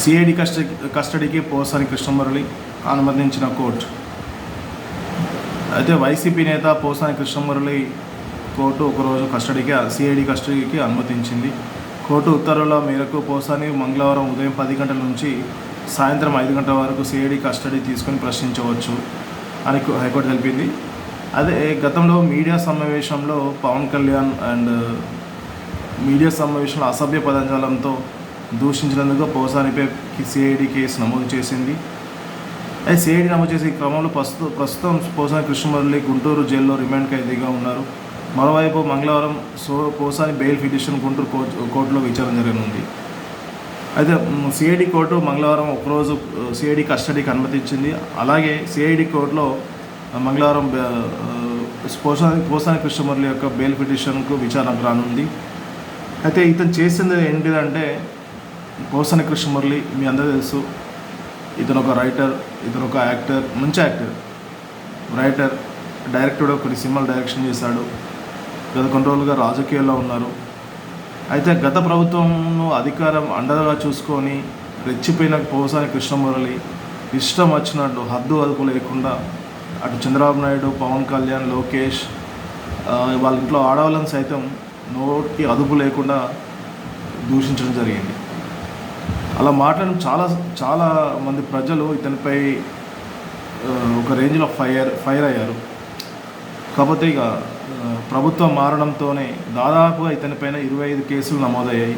CID custody కస్టడీకి పోసాని కృష్ణమురళి అనుమతించిన court. అయితే వైసీపీ నేత పోసాని కృష్ణమురళి కోర్టు ఒకరోజు కస్టడీకి సిఐడి కస్టడీకి అనుమతించింది. కోర్టు ఉత్తర్వుల మేరకు పోసాని మంగళవారం ఉదయం పది గంటల నుంచి సాయంత్రం ఐదు గంటల వరకు సిఐడి కస్టడీ తీసుకొని ప్రశ్నించవచ్చు అని హైకోర్టు తెలిపింది. అదే గతంలో మీడియా సమావేశంలో పవన్ కళ్యాణ్ అండ్ మీడియా సమావేశంలో అసభ్య పదజాలంతో దూషించినందుకు పోసానిపై సిఐడి కేసు నమోదు చేసింది. అయితే సిఐడి నమోదు చేసే క్రమంలో ప్రస్తుతం ప్రస్తుతం పోసాని కృష్ణమురళి గుంటూరు జైల్లో రిమాండ్ ఖైదీగా ఉన్నారు. మరోవైపు మంగళవారం సో పోసాని బెయిల్ పిటిషన్ గుంటూరు కోర్టులో విచారణ జరగనుంది. అయితే సిఐడి కోర్టు మంగళవారం ఒకరోజు సిఐడి కస్టడీకి అనుమతించింది అలాగే సిఐడి కోర్టులో మంగళవారం పోసాని పోసాని కృష్ణమురళి యొక్క బెయిల్ పిటిషన్కు విచారణకు రానుంది. అయితే ఇతను చేసింది ఏంటిదంటే గోసన కృష్ణమురళి మీ అందరూ తెలుసు. ఇతను ఒక రైటర్ ఇతను ఒక యాక్టర్ మంచి యాక్టర్ రైటర్ డైరెక్టర్ కొన్ని సినిమాలు డైరెక్షన్ చేశాడు. గత కొన్ని రోజులుగా రాజకీయాల్లో ఉన్నారు. అయితే గత ప్రభుత్వంను అధికారం అండగా చూసుకొని రెచ్చిపోయిన పోసాని కృష్ణమురళి ఇష్టం వచ్చినట్టు హద్దు అదుపు లేకుండా అటు చంద్రబాబు నాయుడు పవన్ కళ్యాణ్ లోకేష్ వాళ్ళ ఇంట్లో ఆడవాళ్ళని సైతం నోటికి అదుపు లేకుండా దూషించడం జరిగింది. అలా మాట్లాడిన చాలా చాలా మంది ప్రజలు ఇతనిపై ఒక రేంజ్లో ఫైర్ ఫైర్ అయ్యారు. కాకపోతే ఇక ప్రభుత్వం మారడంతోనే దాదాపుగా ఇతనిపైన ఇరవై ఐదు కేసులు నమోదయ్యాయి.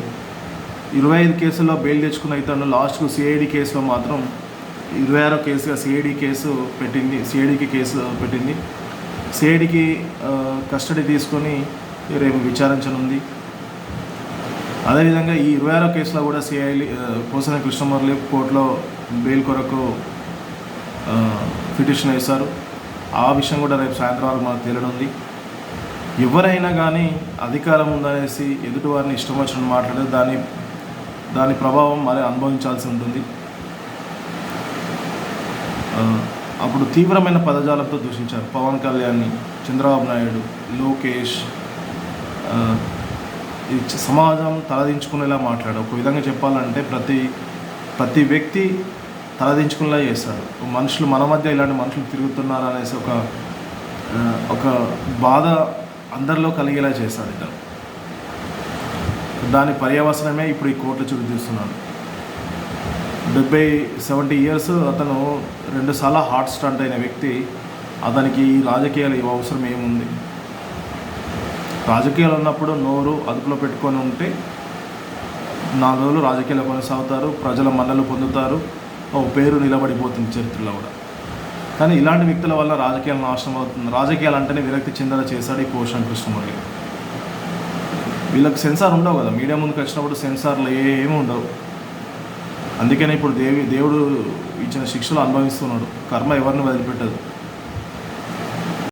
ఇరవై ఐదు కేసుల్లో బెయిల్ తెచ్చుకున్న ఇతను లాస్ట్కు సిఐడి కేసులో మాత్రం ఇరవై ఆరో కేసుగా సిఐడి కేసు పెట్టింది సిఐడికి కేసు పెట్టింది. సిఐడికి కస్టడీ తీసుకొని రేపు విచారించనుంది. అదేవిధంగా ఈ ఇరవై ఆరో కేసులో కూడా సిఐడి పోసన కృష్ణమురళి కోర్టులో బెయిల్ కొరకు పిటిషన్ వేశారు. ఆ విషయం కూడా రేపు సాయంత్రం వరకు మనకు తేలనుంది ఎవరైనా కానీ అధికారం ఉందనేసి ఎదుటివారిని ఇష్టం వచ్చినట్టు మాట్లాడితే దాని దాని ప్రభావం మరి అనుభవించాల్సి ఉంటుంది. అప్పుడు తీవ్రమైన పదజాలంతో దూషించారు. పవన్ కళ్యాణ్ని చంద్రబాబు నాయుడు లోకేష్ సమాజం తలదించుకునేలా మాట్లాడు. ఒక విధంగా చెప్పాలంటే ప్రతి ప్రతి వ్యక్తి తలదించుకునేలా చేస్తాడు. మనుషులు మన మధ్య ఇలాంటి మనుషులు తిరుగుతున్నారు అనేసి ఒక ఒక బాధ అందరిలో కలిగేలా చేస్తాడు ఇతను. దాని పర్యవసనమే ఇప్పుడు ఈ కోర్టు చుట్టూ తీస్తున్నాడు డెబ్బై సెవెంటీ ఇయర్స్ అతను రెండుసార్లు హార్ట్ స్టంట్ అయిన వ్యక్తి అతనికి ఈ రాజకీయాలు ఇవ్వ అవసరం ఏముంది? రాజకీయాలు ఉన్నప్పుడు నోరు అదుపులో పెట్టుకొని ఉంటే నాలుగు రోజులు రాజకీయాలు కొనసాగుతారు ప్రజల మన్నలు పొందుతారు ఓ పేరు నిలబడిపోతుంది చరిత్రలో కూడా. కానీ ఇలాంటి వ్యక్తుల వల్ల రాజకీయాలు నాశనం అవుతుంది. రాజకీయాలు అంటేనే విరక్తి చెందేలా చేశాడు ఈ పోషణ కృష్ణమూర్తి వీళ్ళకి సెన్సార్ ఉండవు కదా. మీడియా ముందుకు వచ్చినప్పుడు సెన్సార్లు ఏమీ ఉండవు. అందుకనే ఇప్పుడు దేవి దేవుడు ఇచ్చిన శిక్షలు అనుభవిస్తున్నాడు. కర్మ ఎవరిని వదిలిపెట్టదు.